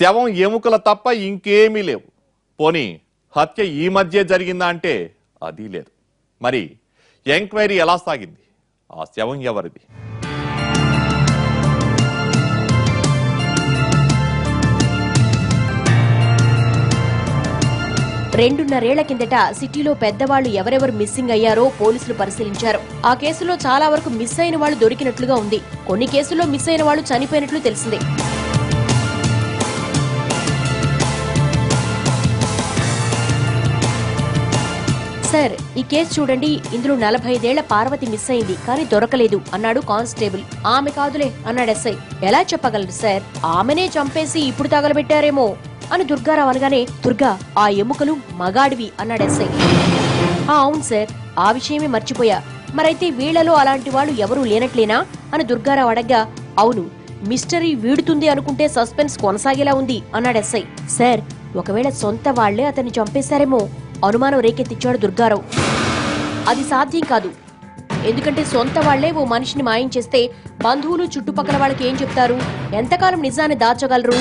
శవం ఎముకల తప్ప ఇంకేమీ లేవు. పోనీ హత్య ఈ మధ్య జరిగిందా అంటే అది లేదు. మరి ఎంక్వైరీ ఎలా సాగింది? ఆ శవం ఎవరిది? రెండున్నరేళ్ళ కిందట సిటీలో పెద్దవాళ్ళు ఎవరెవరు మిస్సింగ్ అయ్యారో పోలీసులు పరిశీలించారు. ఆ కేసులో చాలా వరకు మిస్ అయిన వాళ్ళు దొరికినట్లుగా ఉంది. కొన్ని కేసుల్లో మిస్ అయిన వాళ్ళు చనిపోయినట్లు తెలిసింది. సార్ ఈ కేసు చూడండి. ఇందులో నలభై ఐదేళ్ళ పార్వతి మిస్ అయింది కానీ దొరకలేదు అన్నాడు కానిస్టేబుల్. ఆమె కాదులే అన్నాడు ఎస్ఐ. ఎలా చెప్పగలరు సార్? ఆమెనే చంపేసి ఇప్పుడు తగలబెట్టారేమో అని దుర్గారావు అనగానే దుర్గా ఆ ఎముకలు మగాడివి అన్నాడు ఎస్ఐ. అవును సార్ ఆ విషయమే మర్చిపోయా. మరైతే వీళ్ళలో అలాంటి వాళ్ళు ఎవరూ లేనట్లేనా? అని దుర్గారావు అడగ్గా అవును మిస్టరీ వీడుతుంది అనుకుంటే సస్పెన్స్ కొనసాగేలా ఉంది అన్నాడు ఎస్ఐ. సార్ ఒకవేళ సొంత వాళ్ళే అతన్ని చంపేశారేమో అనుమానం రేకెత్తిచ్చాడు దుర్గారావు. అది సాధ్యం కాదు. ఎందుకంటే సొంత వాళ్ళే ఓ మనిషిని మాయం చేస్తే బంధువులు చుట్టుపక్కల వాళ్ళకి ఏం చెప్తారు? ఎంతకాలం నిజాన్ని దాచగలరు?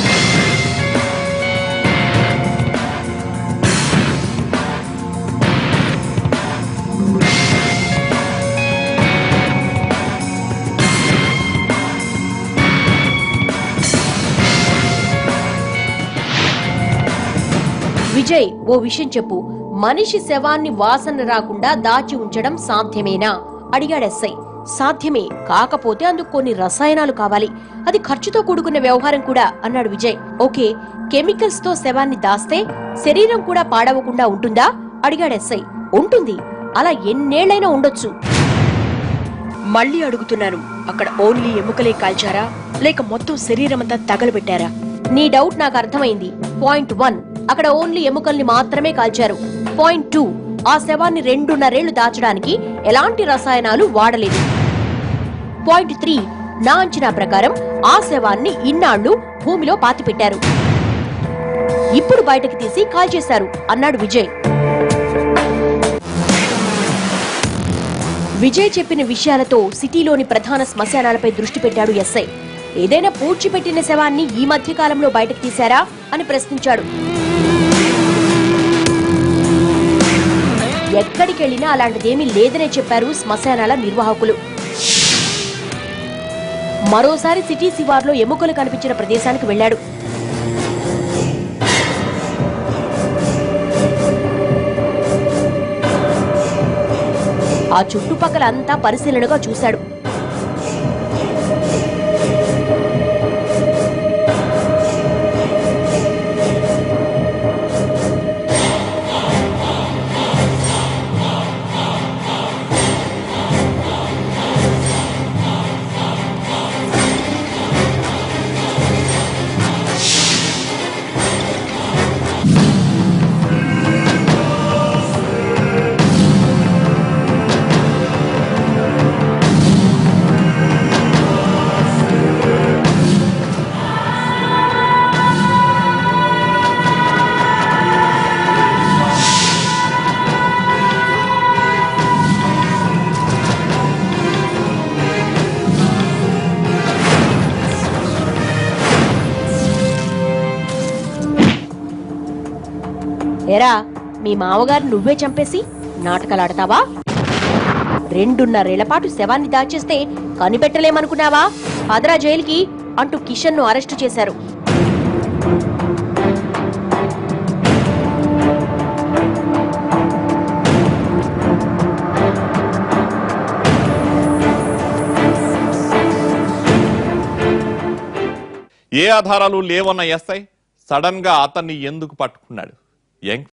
విజయ్ ఓ విషయం చెప్పు. మనిషి శవాన్ని వాసన రాకుండా దాచి ఉంచడం సాధ్యమేనా? అడిగాడు ఎస్ఐ. సాధ్యమే కాకపోతే అందుకు కొన్ని రసాయనాలు కావాలి. అది ఖర్చుతో కూడుకున్న వ్యవహారం కూడా అన్నాడు విజయ్. ఓకే కెమికల్స్తో శవాన్ని దాస్తే శరీరం కూడా పాడవకుండా ఉంటుందా? అడిగాడు ఎస్ఐ. ఉంటుంది అలా ఎన్నేళ్ళైనా ఉండొచ్చు. మళ్ళీ అడుగుతున్నాను అక్కడ ఓన్లీ ఎముకలే కాల్చారా? లేక మొత్తం శరీరం అంతా తగలబెట్టారా? నీ డౌట్ నాకు అర్థమైంది. Point one. అక్కడ ఓన్లీ ఎముకల్ని మాత్రమే కాల్చారు. పాయింట్ టూ ఆ శవాన్ని రెండున్నరేళ్ళు దాచడానికి ఎలాంటి రసాయనాలు వాడలేదు. పాయింట్ త్రీ నా అంచనా ప్రకారం ఆ శవాన్ని ఇన్నాళ్ళు భూమిలో పాతిపెట్టారు. ఇప్పుడు బయటకు తీసి కాల్చేశారు అన్నాడు విజయ్. విజయ్ చెప్పిన విషయాలతో సిటీలోని ప్రధాన శ్మశానాలపై దృష్టి పెట్టాడు ఎస్ఐ. ఏదైనా పూడ్చిపెట్టిన శవాన్ని ఈ మధ్య కాలంలో బయటకు తీశారా అని ప్రశ్నించాడు. ఎక్కడికెళ్ళినా అలాంటిదేమీ లేదనే చెప్పారు శ్మశానాల నిర్వాహకులు. మరోసారి సిటీ శివార్లో ఎముకలు కనిపించిన ప్రదేశానికి వెళ్ళాడు. ఆ చుట్టుపక్కల అంతా పరిశీలనగా చూశాడు. ఎరా మీ మామగారు నువ్వే చంపేసి నాటకాలాడతావా? రెండున్నరేళ్ళ పాటు శవాన్ని దాచేస్తే కనిపెట్టలేమనుకున్నావా? పదరా జైలుకి అంటూ కిషన్ను అరెస్టు చేశారు. ఏ ఆధారాలు లేవన్న ఎస్ఐ సడన్గా అతన్ని ఎందుకు పట్టుకున్నాడు? ఎంక్వైరీ